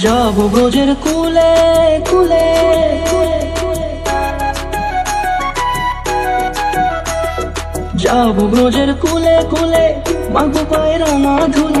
যাব ব্রজের কুলে কুলে যাব ব্রজের কুলে কুলে মাগো পায়রা না ধুলি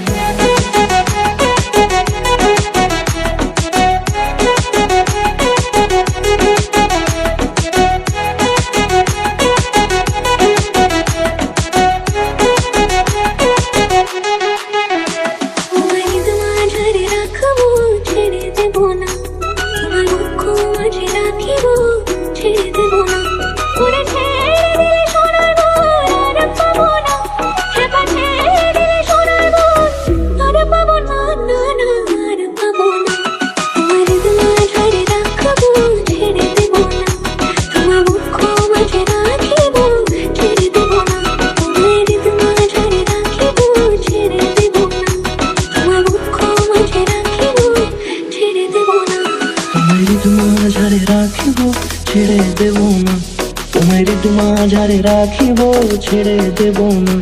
মাঝারে রাখিব ছেড়ে দেব না তোমার মাঝারে রাখিব ছেড়ে দেব না